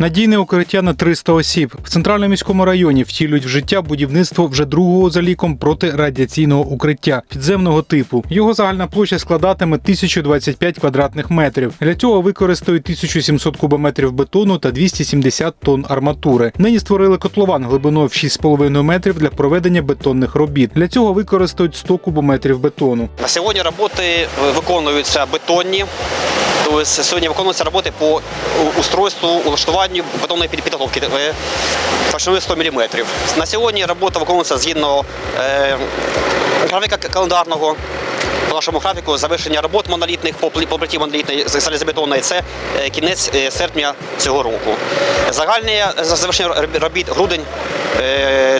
Надійне укриття на 300 осіб в центральному міському районі втілюють в життя будівництво вже другого за ліком протирадіаційного укриття підземного типу. Його загальна площа складатиме 1025 квадратних метрів. Для цього використають 1700 кубометрів бетону та 270 тонн арматури. Нині створили котлован глибиною в 6,5 метрів для проведення бетонних робіт. Для цього використають 100 кубометрів бетону. На сьогодні роботи виконуються бетонні. Тобто сьогодні виконуються роботи по устройству, улаштуванню бетонної підготовки е, товщиною 100 мм. На сьогодні робота виконується згідно е, графіка календарного. По нашому графіку завершення робот монолітних по плиті монолітної залізобетонної це е, кінець е, серпня цього року. Загальне е, завершення робіт грудень е,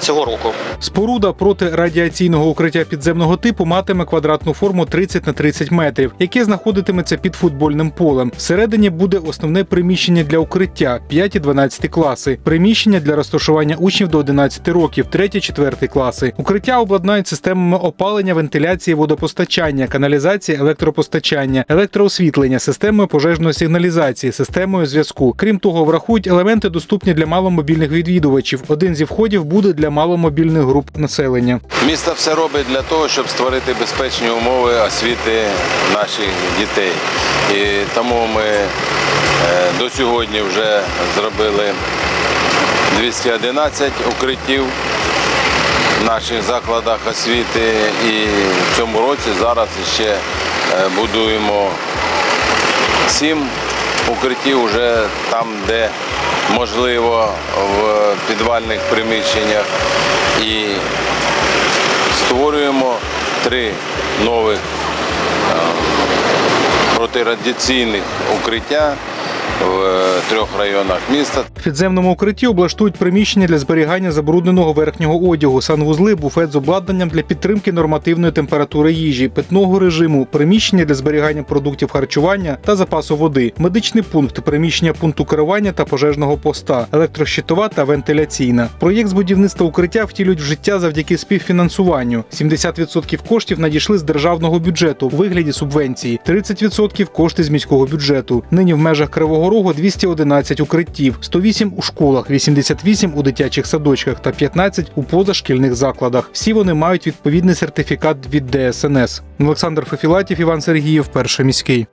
цього року. Споруда протирадіаційного укриття підземного типу матиме квадратну форму 30 на 30 метрів, яке знаходитиметься під футбольним полем. Всередині буде основне приміщення для укриття 5 і 12 класи, приміщення для розташування учнів до 11 років, 3-4 класи. Укриття обладнають системами опалення, вентиляції, водопостачання, каналізації, електропостачання, електроосвітлення, системою пожежної сигналізації, системою зв'язку. Крім того, врахують елементи, доступні для маломобільних відвідувачів. Один зі входів буде для маломобільних груп населення. Місто все робить для того, щоб створити безпечні умови освіти наших дітей. І тому ми е, до сьогодні вже зробили 211 укриттів в наших закладах освіти. І в цьому році зараз ще е, будуємо сім укриттів вже там, де можливо в підвальних приміщеннях. І створюємо три нових е, протирадіаційних укриття в трьох районах міста. В підземному укритті облаштують приміщення для зберігання забрудненого верхнього одягу, санвузли, буфет з обладнанням для підтримки нормативної температури їжі, питного режиму, приміщення для зберігання продуктів харчування та запасу води, медичний пункт, приміщення пункту керування та пожежного поста, електрощитова та вентиляційна. Проєкт з будівництва укриття втілюють в життя завдяки співфінансуванню. 70% коштів надійшли з державного бюджету у вигляді субвенції, 30% кошти з міського бюджету. Нині в межах Кривого Рогу 211 укриттів, 108 у школах, 88 у дитячих садочках та 15 у позашкільних закладах. Всі вони мають відповідний сертифікат від ДСНС. Олександр Фефілатів, Іван Сергіїв, перший міський.